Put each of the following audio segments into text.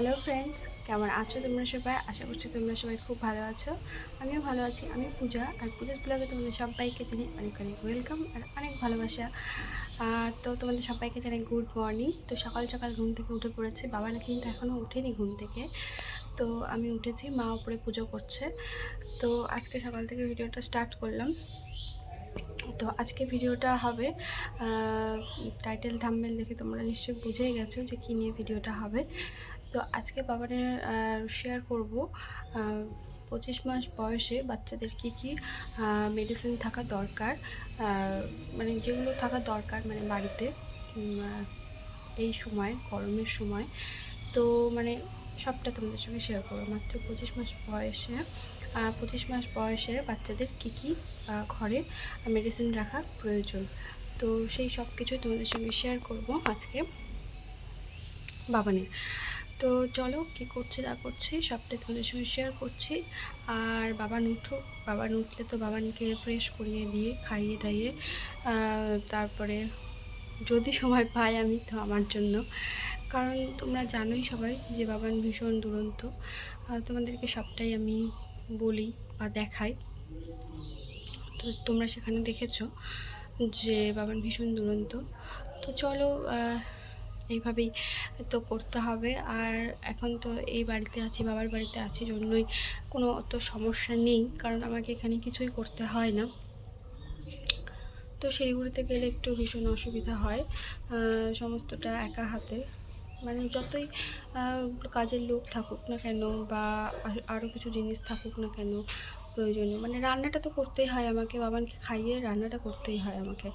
Hello friends কেমন আছো তোমরা সবাই? আশা করছি তোমরা সবাই খুব ভালো আছো। আমিও ভালো আছি, আমি পূজা। আর পূজাস ব্লগে তোমাদের সবাইকে জানি অনেক অনেক ওয়েলকাম আর অনেক ভালোবাসা। আর তো তোমাদের সবাইকে জানাই গুড মর্নিং তো সকাল সকাল ঘুম থেকে উঠে পড়েছে, বাবা বাবারা কিন্তু এখনও ওঠেনি ঘুম থেকে। তো আমি উঠেছি, মা উপরে পুজো করছে। তো আজকে সকাল থেকে ভিডিওটা স্টার্ট করলাম। তো আজকে ভিডিওটা হবে টাইটেল থাম্বেল দেখে তোমরা নিশ্চয়ই বুঝেই গেছো যে কী নিয়ে ভিডিওটা হবে। তো আজকে বাবানের শেয়ার করব পঁচিশ মাস বয়সে বাচ্চাদের কী কী মেডিসিন থাকা দরকার মানে যেগুলো থাকা দরকার মানে বাড়িতে এই সময়, গরমের সময়। তো মানে সবটা তোমাদের সঙ্গে শেয়ার করব। মাত্র পঁচিশ মাস বয়সে পঁচিশ মাস বয়সে বাচ্চাদের কী কী ঘরে মেডিসিন রাখা প্রয়োজন। তো সেই সব কিছুই তোমাদের সঙ্গে শেয়ার করব আজকে বাবানের তো চলো কি করছি না করছি সবটাই তোমাদের সঙ্গে শেয়ার করছি। আর বাবা উঠুক বাবা উঠলে তো বাবানকে ফ্রেশ করিয়ে দিয়ে খাইয়ে দাইয়ে তারপরে যদি সময় পাই আমি তো আমার জন্য। কারণ তোমরা জানোই সবাই যে বাবান ভীষণ দুরন্ত তোমাদেরকে সবটাই আমি বলি বা দেখাই। তো তোমরা সেখানে দেখেছ যে বাবান ভীষণ দুরন্ত। তো চলো এইভাবেই তো করতে হবে। আর এখন তো এই বাড়িতে আছি, বাবার বাড়িতে আছি, জন্যই কোনো অত সমস্যা নেই, কারণ আমাকে এখানে কিছুই করতে হয় না। তো শিলিগুড়িতে গেলে একটু ভীষণ অসুবিধা হয় সমস্তটা একা হাতে। মানে যতই কাজের লোক থাকুক না কেন বা আরও কিছু জিনিস থাকুক না কেন প্রয়োজনীয় মানে রান্নাটা তো করতেই হয় আমাকে, বাবানকে খাইয়ে রান্নাটা করতেই হয় আমাকে।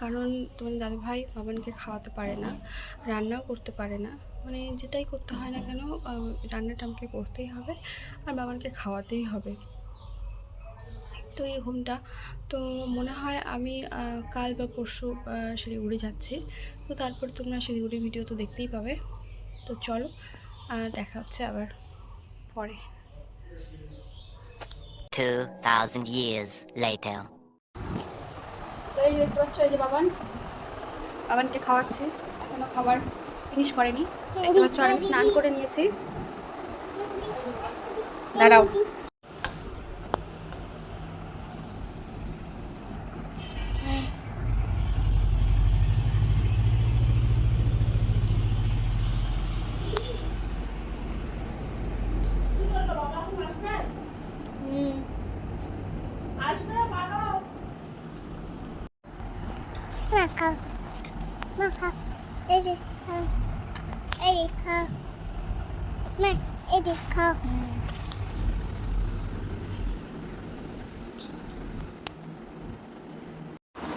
কারণ তোমার দাদু ভাই বাবানকে খাওয়াতে পারে না, রান্নাও করতে পারে না মানে যেটাই করতে হয় না কেন রান্নাটা আমাকে করতেই হবে আর বাবানকে খাওয়াতেই হবে। তো এই ঘুমটা তো মনে হয় আমি কাল বা পরশু শিলিগুড়ি যাচ্ছি। তো তারপর তোমরা শিলিগুড়ি ভিডিও তো দেখতেই পাবে। তো চলো দেখা হচ্ছে আবার পরে। 2,000 years later. তো এই দেখতে পাচ্ছ এই যে বাবান। বাবানকে খাওয়াচ্ছি। এখনও খাবার ফিনিশ করেনি। দেখতে পাচ্ছ আমি স্নান করে নিয়েছি। দাঁড়াও।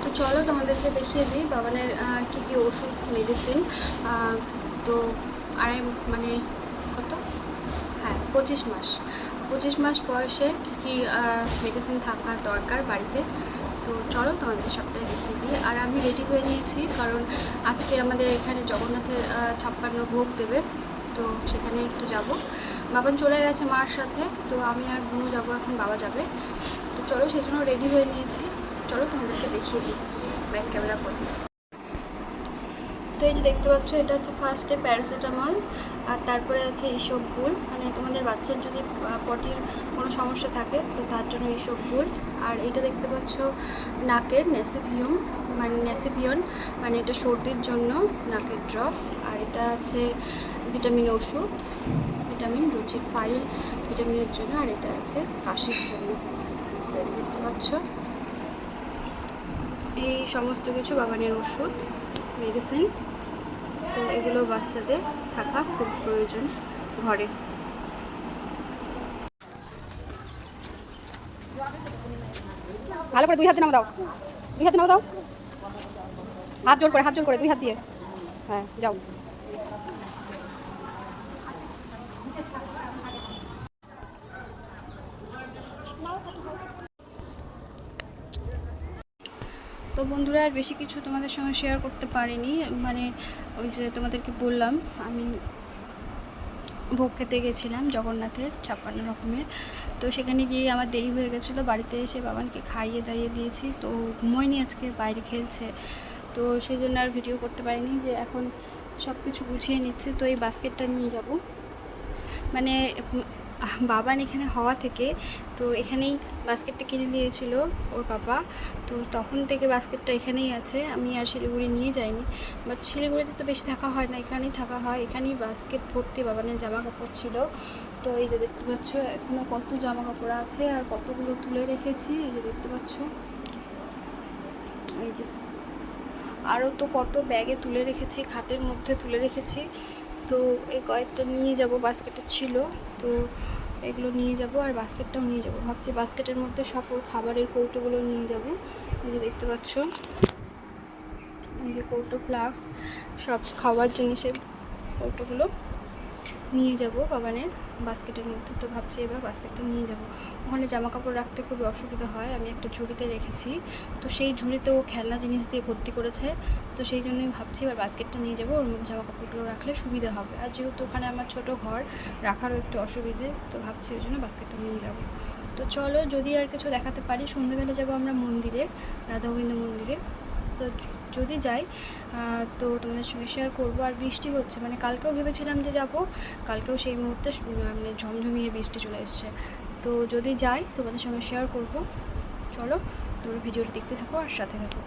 তো চলো তোমাদেরকে দেখিয়ে দিই, বাবানের কী কী ওষুধ মেডিসিন তো আড়াই মানে কত? হ্যাঁ পঁচিশ মাস। পঁচিশ মাস বয়সে কী কী মেডিসিন থাকার দরকার বাড়িতে? তো চলো তোমাদের সবটাই দিই আর আমি রেডি হয়ে নিয়েছি, কারণ আজকে আমাদের এখানে জগন্নাথের ছাপ্পান্ন ভোগ দেবে, তো সেখানে একটু যাব। বাবান চলে গেছে মার সাথে, তো আমি আর বোনও যাব এখন, বাবা যাবে। তো চলো সেই জন্য রেডি হয়ে নিয়েছি। চলো তোমাদেরকে দেখিয়ে দিই ব্যাক ক্যামেরা করে। তো এই যে দেখতে পাচ্ছ, এটা হচ্ছে ফার্স্টে প্যারাসিটামল আর তারপরে আছে এইসব ইসবগুল মানে তোমাদের বাচ্চার যদি পটির কোনো সমস্যা থাকে, তো তার জন্য এইসব ইসবগুল আর এটা দেখতে পাচ্ছ, নাকের নেসিভিয়ম মানে নেসিভিয়ন মানে এটা সর্দির জন্য নাকের ড্রপ আর এটা আছে ভিটামিন ওষুধ ভিটামিন রুচির ফাইল ভিটামিনের জন্য, আর এটা আছে কাশির জন্য। দেখতে পাচ্ছ, এই সমস্ত কিছু বাগানের ওষুধ মেডিসিন তো এগুলো বাচ্চাদের থাকা খুব প্রয়োজন ঘরে। ভালো করে দুই হাতে নামা দাও, দুই হাতে নামা দাও। হাত জোর করে, হাত জোর করে, দুই হাত দিয়ে। হ্যাঁ যাও। তো বন্ধুরা, আর বেশি কিছু তোমাদের সঙ্গে শেয়ার করতে পারিনি। মানে ওই যে তোমাদেরকে বললাম, আমি ভোগ খেতে গেছিলাম জগন্নাথের ছাপ্পান্ন রকমের। তো সেখানে গিয়ে আমার দেরি হয়ে গেছিল, বাড়িতে এসে বাবানকে খাইয়ে দাইয়ে দিয়েছি। তো ঘুমোয়নি আজকে, বাইরে খেলছে। তো সেই জন্য আর ভিডিও করতে পারিনি যে এখন সব কিছু গুছিয়ে নিচ্ছে, তো এই বাস্কেটটা নিয়ে যাব। মানে বাবান এখানে হওয়া থেকে তো এখানেই বাস্কেটটা কিনে দিয়েছিল ওর বাবা। তো তখন থেকে বাস্কেটটা এখানেই আছে, আমি আর শিলিগুড়ি নিয়ে যাইনি। বাট শিলিগুড়িতে তো বেশি থাকা হয় না, এখানেই থাকা হয়। এখানেই বাস্কেট ভর্তি বাবানের জামা কাপড় ছিল। তো এই যে দেখতে পাচ্ছ এখনও কত জামা কাপড় আছে আর কতগুলো তুলে রেখেছি, এই যে দেখতে পাচ্ছ। এই যে আরও তো কত ব্যাগে তুলে রেখেছি, খাটের মধ্যে তুলে রেখেছি। তো এই কয়েকটা নিয়ে যাব, বাস্কেটে ছিল। তো এগুলো নিয়ে যাব আর বাস্কেটটাও নিয়ে যাব। ভাবছি বাস্কেটের মধ্যে সকল খাবারের কৌটোগুলো নিয়ে যাব। এই যে দেখতে পাচ্ছ। এই যে কৌটো, ফ্লাক্স, সব খাবার জিনিসের কৌটোগুলো। নিয়ে যাব বাবানের বাস্কেটের মধ্যে। তো ভাবছি এবার বাস্কেটটা নিয়ে যাব। ওখানে জামা কাপড় রাখতে খুবই অসুবিধা হয়, আমি একটা ঝুড়িতে রেখেছি। তো সেই ঝুড়িতে ও খেলনা জিনিস দিয়ে ভর্তি করেছে। তো সেই জন্যই ভাবছি এবার বাস্কেটটা নিয়ে যাব, ওর মধ্যে জামা কাপড়গুলো রাখলে সুবিধা হবে। আর যেহেতু ওখানে আমার ছোট ঘর, রাখারও একটু অসুবিধে, তো ভাবছি ওই জন্য বাস্কেটটা নিয়ে যাব। তো চলো যদি আর কিছু দেখাতে পারি, সন্ধ্যেবেলা যাব আমরা মন্দিরে, রাধা গোবিন্দ মন্দিরে। তো যদি যাই তো তোমাদের সঙ্গে শেয়ার করব। আর বৃষ্টি হচ্ছে মানে কালকেও ভেবেছিলাম যে যাব, কালকেও সেই মুহূর্তে মানে ঝমঝমিয়ে বৃষ্টি চলে এসছে। তো যদি যাই, তোমাদের সঙ্গে শেয়ার করব। চলো, তোমরা ভিডিওটা দেখতে থাকো আর সাথে থাকো।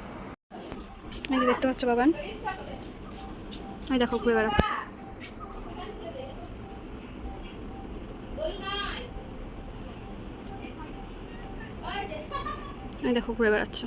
এই দেখতে পাচ্ছ বাবান? ওই দেখো, ঘুরে বেড়াচ্ছে। এই দেখো, ঘুরে বেড়াচ্ছে।